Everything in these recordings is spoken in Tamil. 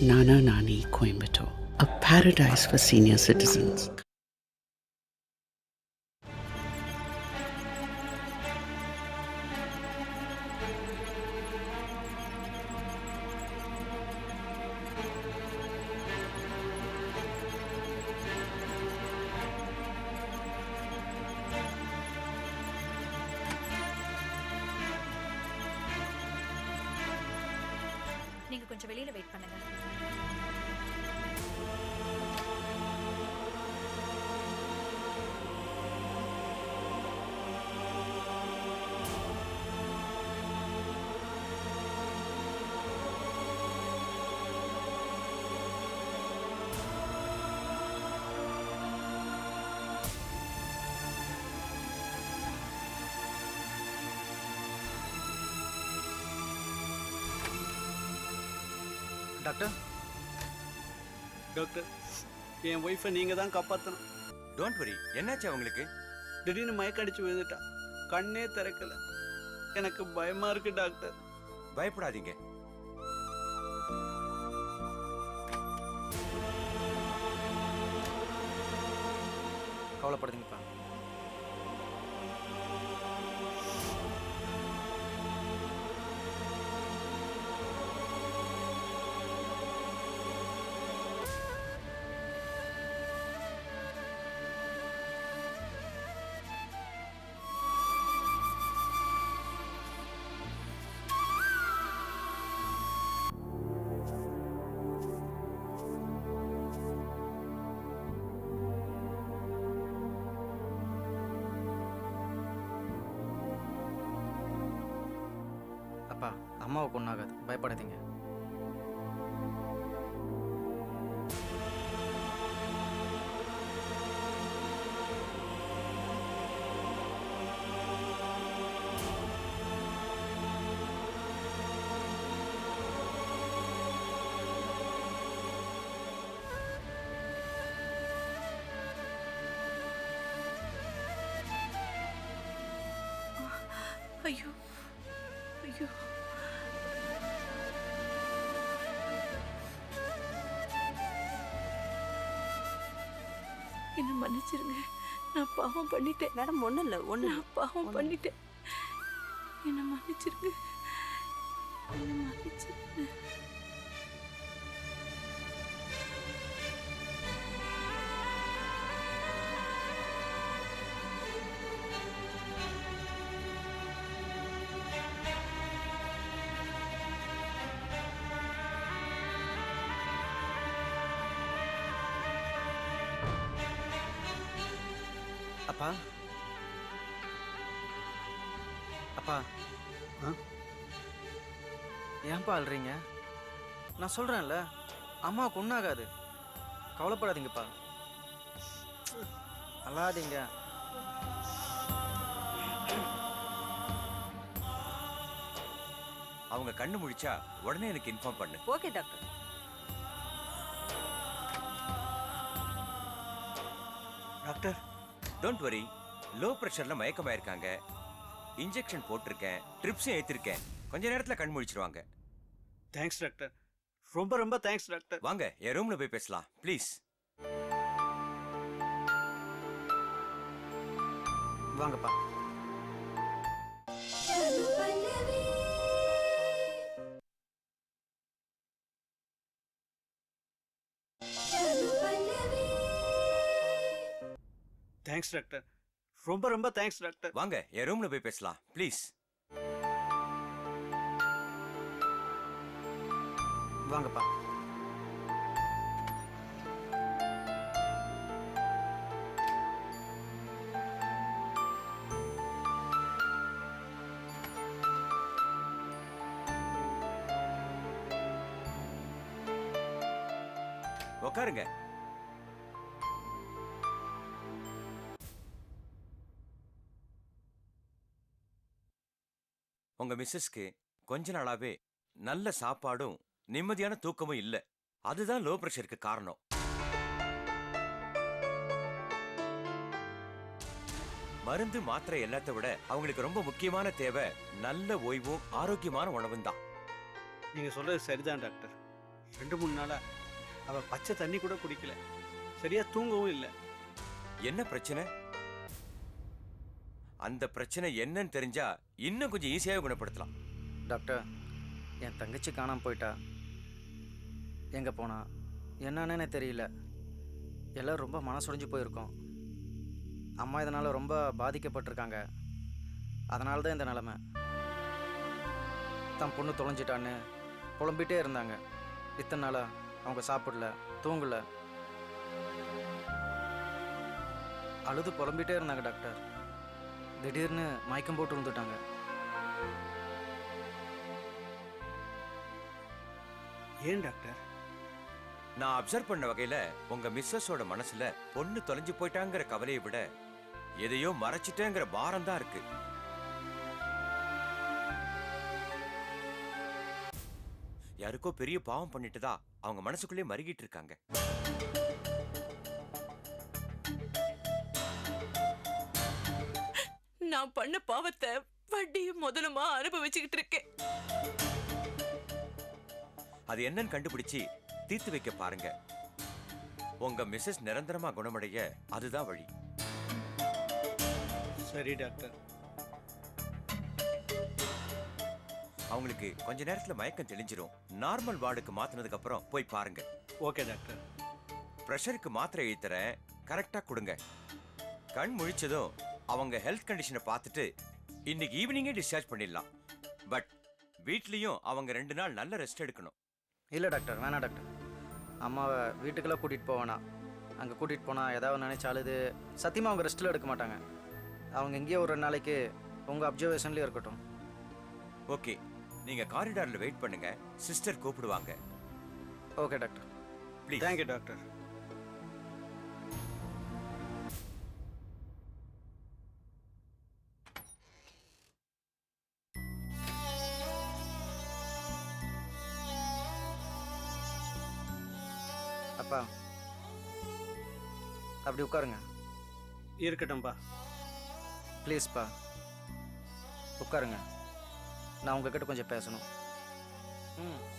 Nana Nani Coimbatore, a paradise for senior citizens. Doctor doctor என் ஒய்ஃபை நீங்கள் தான் காப்பாற்றணும் டோன்ட் வரி என்னாச்சு அவங்களுக்கு? திடீர்னு மயக்கடிச்சு விழுந்துட்டா. கண்ணே திறக்கல. எனக்கு பயமா இருக்கு டாக்டர் பயப்படாதீங்க. கவலைப்படுறீங்கப்பா அப்பா அம்மாவுக்கு ஒன்றாகாது பயப்படாதீங்க. ஐயோ ஐயோ. என்ன மன்னிச்சிருங்க. நான் பாவம் பண்ணிட்டேன். மேடம் ஒன்றும் இல்லை ஒன்றும் நான் பாவம் பண்ணிட்டேன். என்ன மன்னிச்சிருங்க. என்ன மன்னிச்சிருங்க. அப்பா. அப்பா. ஆ? ஏன்பா அழுறீங்க? நான் சொல்கிறேன்ல அம்மாவுக்கு ஒன்றாகாது கவலைப்படாதீங்கப்பா. அழாதீங்க. அவங்க கண்ணு முழிச்சா உடனே எனக்கு இன்ஃபார்ம் பண்ணு. Okay doctor doctor don't worry low ப்ரெஷர்ல மயக்கமாயிருக்காங்க. இன்ஜெக்ஷன் போட்டிருக்கேன். ட்ரிப்ஸும் ஏத்திருக்கேன். கொஞ்ச நேரத்துல கண் முழிச்சிருவாங்க. தேங்க்ஸ் டாக்டர் ரொம்ப ரொம்ப தேங்க்ஸ் டாக்டர் வாங்க என் ரூம்ல போய் பேசலாம். ப்ளீஸ் வாங்கப்பா. தேங்க்ஸ் டாக்டர் ரொம்ப ரொம்ப தேங்க்ஸ் டாக்டர் வாங்க என் ரூம்ல போய் பேசலாம். ப்ளீஸ் வாங்கப்பா. உட்காருங்க உங்க மிஸ்ஸஸ்க்கு கொஞ்ச நாளாவே நல்ல சாப்பாடும் நிம்மதியான தூக்கமும் இல்ல. அதுதான் லோ பிரஷருக்கு காரணம். மருந்து மாத்திரை எல்லாத்த விட அவங்களுக்கு ரொம்ப முக்கியமான தேவை நல்ல ஓய்வும் ஆரோக்கியமான உணவும் தான். நீங்க சொல்றது சரிதான் டாக்டர். ரெண்டு மூணு நாளா அவ பச்சை தண்ணி கூட குடிக்கல. சரியா தூங்கவும் இல்லை. என்ன பிரச்சனை? அந்த பிரச்சனை என்னன்னு தெரிஞ்சா இன்னும் கொஞ்சம் ஈஸியாக குணப்படுத்தலாம். டாக்டர் என் தங்கச்சி காணாமல் போயிட்டா? எங்கே போனா? என்னன்னு தெரியல. எல்லாம் ரொம்ப மனசுடைஞ்சு போயிருக்கோம். அம்மா இதனால் ரொம்ப பாதிக்கப்பட்டிருக்காங்க. அதனால தான் இந்த நிலமை. தன் பொண்ணு தொலைஞ்சிட்டான்னு புலம்பிகிட்டே இருந்தாங்க. இத்தனை நாளாக அவங்க சாப்பிடல தூங்கல. அழுது புலம்பிகிட்டே இருந்தாங்க டாக்டர். திடீர்னு மயக்கம் போட்டு விழுந்துட்டாங்க. ஏன் டாக்டர்? நான் அப்சர்வ் பண்ண வகையில உங்க மிஸ்ஸஸோட மனசுல பொண்ணு தொலைஞ்சு போயிட்டாங்கிற கவலையை விட எதையோ மறைச்சிட்டேங்கிற பாரம் தான் இருக்கு. யாருக்கோ பெரிய பாவம் பண்ணிட்டுதா அவங்க மனசுக்குள்ளே மருகிட்டு இருக்காங்க. நான் பண்ண பாவத்தை வட்டியும் முதலுமா அனுபவிச்சுக்கிட்டு இருக்கேன். அது என்னன்னு கண்டுபிடிச்சு தீர்த்து வைக்க பாருங்க. உங்க மிஸ்ஸஸ் நிரந்தரமா குணமடைய அதுதான் வழி. சரி டாக்டர். அவங்களுக்கு கொஞ்ச நேரத்துல மயக்கம் தெளிஞ்சிரும். நார்மல் வார்டுக்கு மாத்தினதுக்கு அப்புறம் போய் பாருங்க. Okay doctor. ப்ரெஷருக்கு மாத்திரை எழுத்துறேன் கரெக்டா கொடுங்க. கண் முழிச்சதும் அவங்க ஹெல்த் கண்டிஷனை பார்த்துட்டு இன்னைக்கு ஈவினிங்கே டிஸ்சார்ஜ் பண்ணிடலாம். பட் வீட்லயும் அவங்க ரெண்டு நாள் நல்ல ரெஸ்ட் எடுக்கணும். இல்லை டாக்டர் வேணாம் டாக்டர் அம்மாவை வீட்டுக்கெல்லாம் கூட்டிகிட்டு போவேணா அங்கே கூட்டிகிட்டு போனால் ஏதாவது நினைச்ச அழுது சத்தியமாக அவங்க ரெஸ்ட்டில் எடுக்க மாட்டாங்க. அவங்க எங்கேயோ ஒரு ரெண்டு நாளைக்கு உங்கள் அப்சர்வேஷன்லேயே இருக்கட்டும். ஓகே நீங்க காரிடார்ல வெயிட் பண்ணுங்க. சிஸ்டர் கூப்பிடுவாங்க. Okay doctor please thank you doctor அப்பா. அப்படி உட்காருங்க. இருக்கட்டும்பா. ப்ளீஸ்ப்பா உட்காருங்க. நான் உங்ககிட்ட கொஞ்சம் பேசணும். ம்.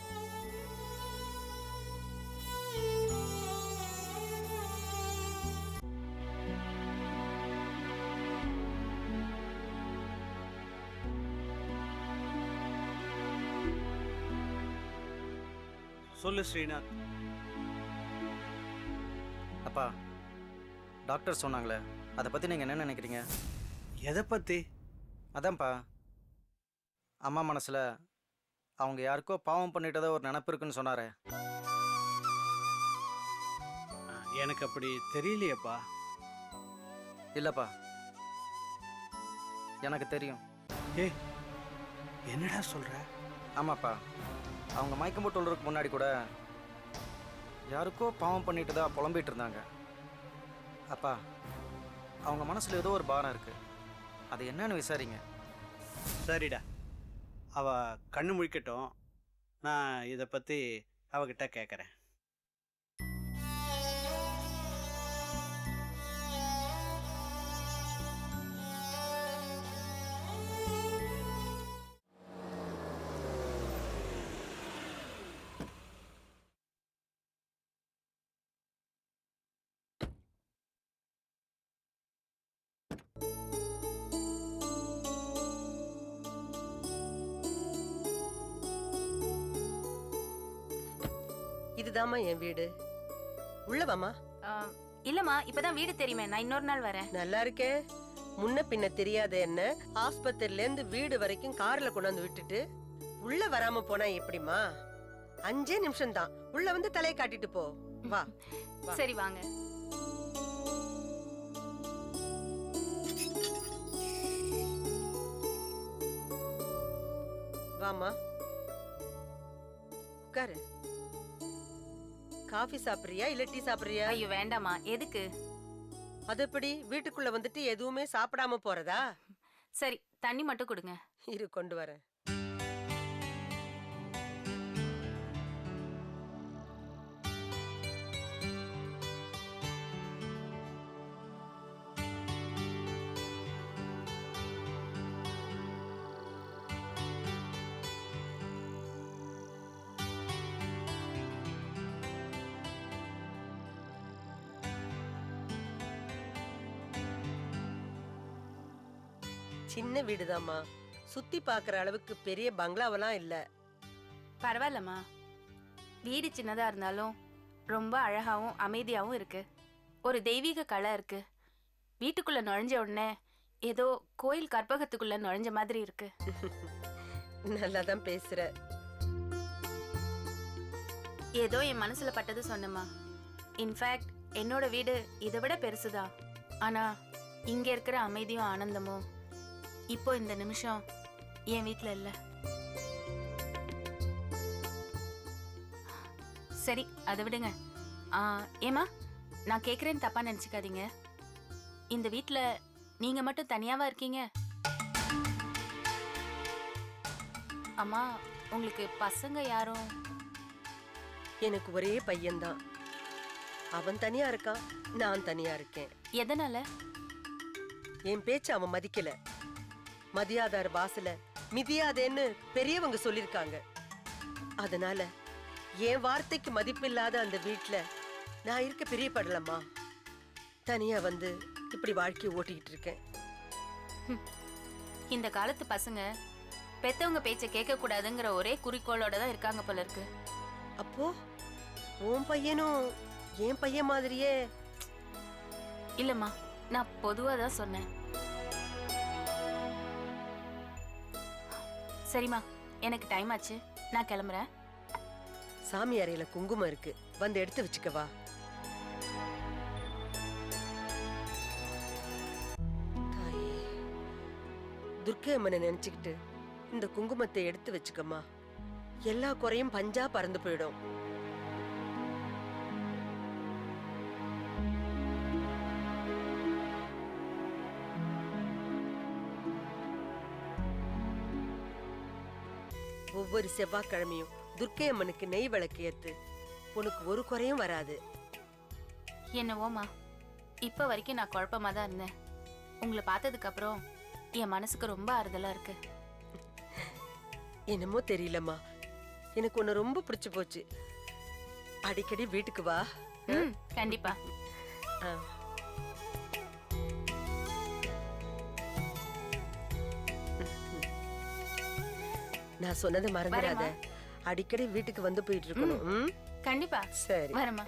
சொல்லு ஸ்ரீநாத். அப்பா டாக்டர் சொன்னாங்களே அதை பற்றி நீங்கள் என்ன நினைக்கிறீங்க? எதை பத்தி? அதான்ப்பா. அம்மா மனசில் அவங்க யாருக்கோ பாவம் பண்ணிட்டதோ ஒரு நினப்பு இருக்குன்னு சொன்னாரே. எனக்கு அப்படி தெரியலையேப்பா. இல்லைப்பா. எனக்கு தெரியும். ஏய் என்னடா சொல்ற? ஆமாப்பா. அவங்க மயக்கம் போட்டு முன்னாடி கூட யாருக்கோ பாவம் பண்ணிட்டு தான் புலம்பிகிட்டு இருந்தாங்க. அப்பா அவங்க மனசில் ஏதோ ஒரு பாரம் இருக்குது அது என்னன்னு விசாரிங்க. சரிடா. அவ கண்ணு முழிக்கட்டும். நான் இதை பற்றி அவகிட்ட கேட்குறேன் இதுதாம்மா என் வீடு. உள்ள வாம்மா ஆ, இல்லம்மா இப்பதான் வீடு தெரியுமே. நான் இன்னொரு நாள் வரேன். நல்லா இருக்கே. முன்ன பின்ன தெரியாத என்ன? ஆஸ்பத்திரில இருந்து வீடு வரைக்கும் கார்ல கொண்டாந்து விட்டுட்டு உள்ள வராம போனா எப்படிம்மா? அஞ்சே நிமிஷம் தான் உள்ள வந்து தலையை காட்டிட்டு போ. வா. சரி வாங்க. வாம்மா. உட்காரு. காஃபி சாப்பிடுறியா இல்ல டீ சாப்பிடுறியா? ஐயோ வேண்டாம்மா. எதுக்கு? அது எப்படி? வீட்டுக்குள்ள வந்துட்டு எதுவுமே சாப்பிடாம போறதா? சரி தண்ணி மட்டும் கொடுங்க. இரு கொண்டு வரேன். சின்ன வீடுதாம்மா. சுத்தி பார்க்குற அளவுக்கு பெரிய பங்களாவெல்லாம் இல்ல. பரவாயில்லம்மா. வீடு சின்னதா இருந்தாலும் ரொம்ப அழகாவும் அமைதியாவும் இருக்கு. ஒரு தெய்வீக கலை இருக்கு. வீட்டுக்குள்ள நுழைஞ்ச உடனே ஏதோ கோயில் கற்பகத்துக்குள்ள நுழைஞ்ச மாதிரி இருக்கு. நல்லா தான் பேசுற. ஏதோ என் மனசுல பட்டது சொன்னேம்மா. இன்ஃபேக்ட் என்னோட வீடு இதை விட பெருசுதான். ஆனா இங்க இருக்கிற அமைதியும் ஆனந்தமும் இப்போ இந்த நிமிஷம் என் வீட்ல இல்ல. சரி அதை விடுங்க. ஆ, ஏம்மா நான் கேக்குறேன்னு தப்பா நினைச்சுக்காதீங்க. இந்த வீட்ல நீங்க மட்டும் தனியாவா இருக்கீங்க? அம்மா உங்களுக்கு பசங்க யாரும்? எனக்கு ஒரே பையன்தான். அவன் தனியா இருக்கான் நான் தனியா இருக்கேன். எதனால? என் பேச்ச அவன் மதிக்கல. மதியாதார் பாசல மிதியாதேன்னு பெரியவங்க சொல்லிருக்காங்க. அதனால என் வார்த்தைக்கு மதிப்பில்லாத அந்த வீட்ல நான் இருக்க பிரியப்படலம்மா தனியா வந்து இப்படி வாழ்க்கையை ஓட்டிக்கிட்டு இருக்கேன். இந்த காலத்து பசங்க பெத்தவங்க பேச்ச கேட்க கூடாதுங்கிற ஒரே குறிக்கோளோட தான் இருக்காங்க போல இருக்கு. அப்போ உன் பையனும் என் பையன் மாதிரியே இல்லம்மா நான் பொதுவா தான் சொன்னேன். சரிம்மா எனக்கு டைம் ஆச்சு. நான் கிளம்புறேன். சாமி அறையில குங்குமம் இருக்கு. வந்து எடுத்து வச்சுக்கவா தாயே துர்க்கை அம்மனை நினைச்சுக்கிட்டு இந்த குங்குமத்தை எடுத்து வச்சுக்கம்மா. எல்லா குறையும் பஞ்சா பறந்து போயிடும். ஒவ்வொரு செவ்வாய்க்கிழமையும் துர்க்கை அம்மனுக்கு நெய் விளக்கு ஏத்து. உனக்கு ஒரு குறையும் வராது. என்னவோம்மா இப்ப வரைக்கும் நான் குழப்பமா தான் இருந்தேன். உங்களை பார்த்ததுக்கு அப்புறம் என் மனசுக்கு ரொம்ப ஆறுதலா இருக்கு. என்னமோ தெரியலம்மா எனக்கு உன்னை ரொம்ப பிடிச்சு போச்சு. அடிக்கடி வீட்டுக்கு வா. கண்டிப்பா. ஆ. நான் சொன்னதை மறந்துடாத. அடிக்கடி வீட்டுக்கு வந்து போயிட்டு இருக்கணும்? கண்டிப்பா. சரி. வரேம்மா.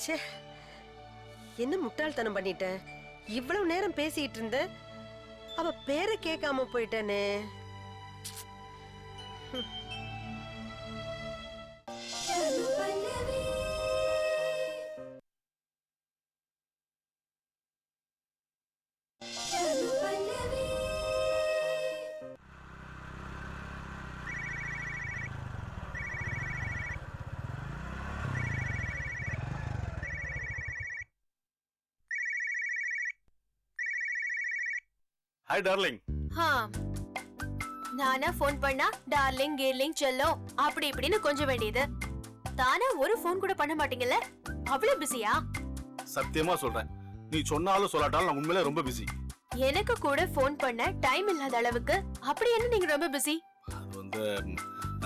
ச்சே. என்ன முட்டாள்தனம் பண்ணிட்டேன் இவ்வளவு நேரம் பேசிட்டு இருந்த? அவ பேரை கேட்காம போயிட்டேனே. ஹாய் டார்லிங் ஹா நானா ஃபோன் பண்ணா டார்லிங் கீர்லிங் செல்லம். அப்படி இப்படின்னு கொஞ்சம் வேண்டியது. தானா ஒரு ஃபோன் கூட பண்ண மாட்டீங்கல்ல? அவ்வளவு பிஸியா சத்தியமா சொல்றேன். நீ சொன்னாலும் சொல்லாட்டாலும் நான் உண்மையிலே ரொம்ப பிஸி எனக்கு கூட ஃபோன் பண்ண டைம் இல்லாத அளவுக்கு அப்படி என்ன நீங்க ரொம்ப பிஸி அது வந்து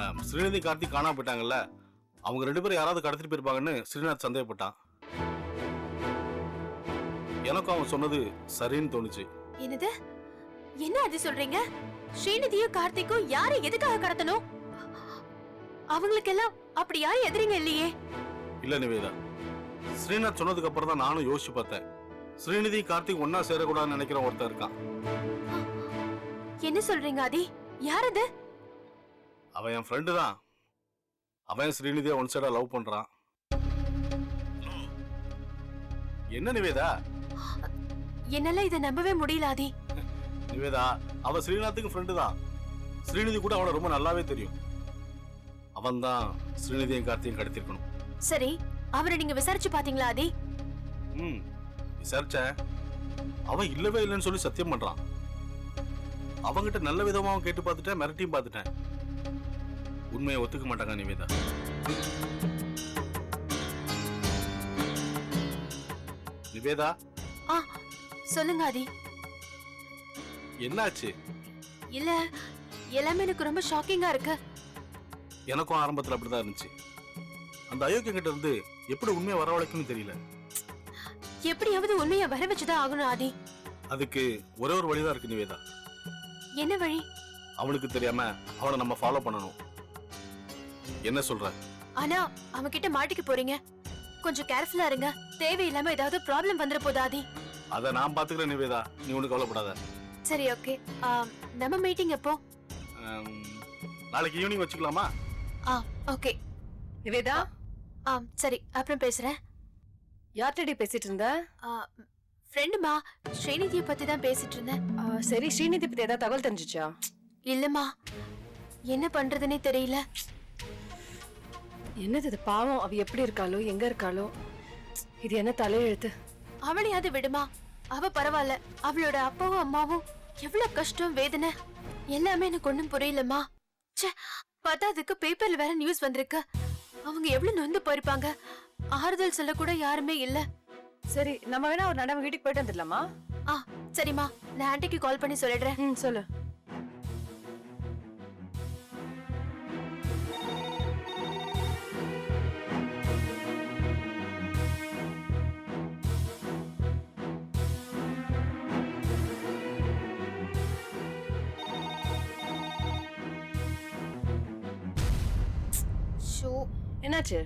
ஆம், ஸ்ரீநிதி கார்த்திக் காணாம போயிட்டாங்கல்ல. அவங்க ரெண்டு பேரும் யாராவது கடத்திட்டு போயிருப்பாங்கன்னு ஸ்ரீநாத் சந்தேகப்பட்டான். எனக்கும் அவன் சொன்னது சரின்னு தோணுச்சு. என்னது? என்ன அது சொல்றீங்க? ஸ்ரீநிதியும் கார்த்திக்கும் யாரை எதுக்காக கடத்தணும்? அவங்களுக்கெல்லாம் அப்படி யாரும் எதிரிங்க இல்லையே. இல்ல நிவேதா ஸ்ரீநாத் சொன்னதுக்கு அப்புறம் தான் நானும் யோசிச்சு பார்த்தேன். ஸ்ரீநிதி கார்த்திக் ஒன்னா சேரக்கூடாதுன்னு நினைக்கிற ஒருத்தன் இருக்கான். என்ன சொல்றீங்க ஆதி? யார் அது அவன் என் ஃப்ரெண்டு தான். அவன் ஸ்ரீநிதியை ஒன் சைடா லவ் பண்றான்? என்ன நிவேதா? என்னால இதை நம்பவே முடியல ஆதி. நிவேதா அவ ஸ்ரீநாத்துக்கு ஃப்ரெண்டு தான். ஸ்ரீநிதி கூட அவனை ரொம்ப நல்லாவே தெரியும். அவன் தான் ஸ்ரீநிதியும் கார்த்தியும் கடத்திருக்கணும் சரி அவரை நீங்க விசாரிச்சு பாத்தீங்களா ஆதி? ம் விசாரிச்சேன். அவன் இல்லவே இல்லைன்னு சொல்லி சத்தியம் பண்றான். அவங்கிட்ட நல்ல விதமாவும் கேட்டு பார்த்துட்டேன் மிரட்டியும் பார்த்துட்டேன். உண்மையை ஒத்துக்க மாட்டாங்க நிவேதா நிவேதா? ஆ சொல்லுங்க ஆதி. என்னாச்சு? இல்ல எல்லாமே எனக்கு ரொம்ப ஷாக்கிங்கா இருக்கு. எனக்கும் ஆரம்பத்துல அப்படிதான் இருந்துச்சு. அந்த அயோக்கியம் கிட்ட இருந்து எப்படி உண்மையை வரவழைக்கணும்னு தெரியல. எப்படியாவது உண்மையை வர வச்சுதான் ஆகணும் ஆதி. அதுக்கு ஒரே ஒரு வழிதான் இருக்கு நிவேதா. என்ன வழி? அவனுக்கு தெரியாம அவனை நம்ம ஃபாலோ பண்ணணும். என்ன சொல்ற? ஆனா அவன் கிட்ட மாட்டிக்க போறீங்க. கொஞ்சம் கேர்ஃபுல்லா இருங்க. தேவையில்லாம ஏதாவது ப்ராப்ளம் வந்துட போதா ஆதி. அதை நான் பாத்துக்கிறேன் நிவேதா. நீ ஒன்றும் கவலைப்படாத. சரி ஓகே நம்ம மீட்டிங் எப்போ? நாளைக்கு ஈவினிங் வச்சுக்கலாமா? ஆ ஓகே நிவேதா? ஆ சரி அப்புறம் பேசுறேன். யார்கிட்டடி பேசிட்டு இருந்த? ஃப்ரெண்டுமா ஸ்ரீநிதியை பத்தி தான் பேசிட்டு இருந்தேன். சரி ஸ்ரீநிதி பத்தி ஏதாவது தகவல் தெரிஞ்சுச்சா? இல்லம்மா. என்ன பண்றதுனே தெரியல. என்னது இது பாவம். அவ எப்படி இருக்காளோ எங்க இருக்காளோ? இது என்ன தலையெழுத்து? அவளையாவது விடுமா? அவ பரவாயில்ல. அவளோட அப்பாவும் அம்மாவும் எவ்வளவு கஷ்டம் வேதனை? எல்லாமே எனக்கு ஒண்ணும் புரியலம்மா. ச்சே பத்தாதுக்கு பேப்பர்ல வேற நியூஸ் வந்திருக்கு. அவங்க எவ்வளவு நொந்து போயிருப்பாங்க? ஆறுதல் சொல்ல கூட யாருமே இல்ல. சரி நம்ம வேணா ஒரு நடவு வீட்டுக்கு போயிட்டு வந்துடலாமா? ஆ சரிம்மா. நான் ஆன்ட்டிக்கு கால் பண்ணி சொல்லிடுறேன். ம் சொல்லு. என்னாச்சு?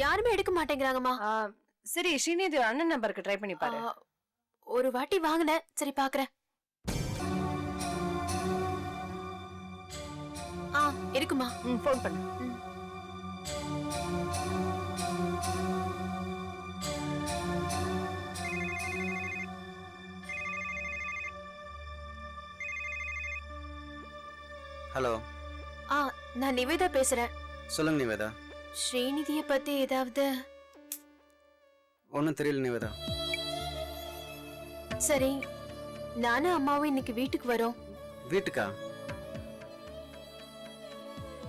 யாருமே எடுக்க மாட்டேங்கிறாங்கம்மா. சரி ஸ்ரீநிதி அண்ணன் நம்பருக்கு ட்ரை பண்ணி பாரு. ஒரு வாட்டி வாங்கினேன். சரி பாக்குறேன். ஆ இருக்குமா? ம் ஃபோன் பண்ணு. ஹலோ ஆ நான் நிவேதா பேசுறேன். சொல்லுங்க நிவேதா. ஸ்ரீநிதிய பத்தி ஏதாவது? ஒன்றும் தெரியல நிவேதா. சரி நானும் அம்மாவும் இன்னைக்கு வீட்டுக்கு வரோம். வீட்டுக்கா?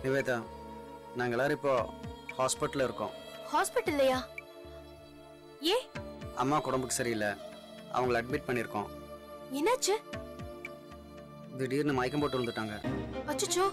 நிவேதா நாங்கள் எல்லாரும் இப்போ ஹாஸ்பிட்டலில் இருக்கோம். ஹாஸ்பிட்டல்லையா? ஏ? அம்மா உடம்புக்கு சரியில்லை. அவங்கள அட்மிட் பண்ணியிருக்கோம். என்னாச்சு? திடீர்னு மயக்கம் போட்டு விழுந்துட்டாங்க. அச்சச்சோ.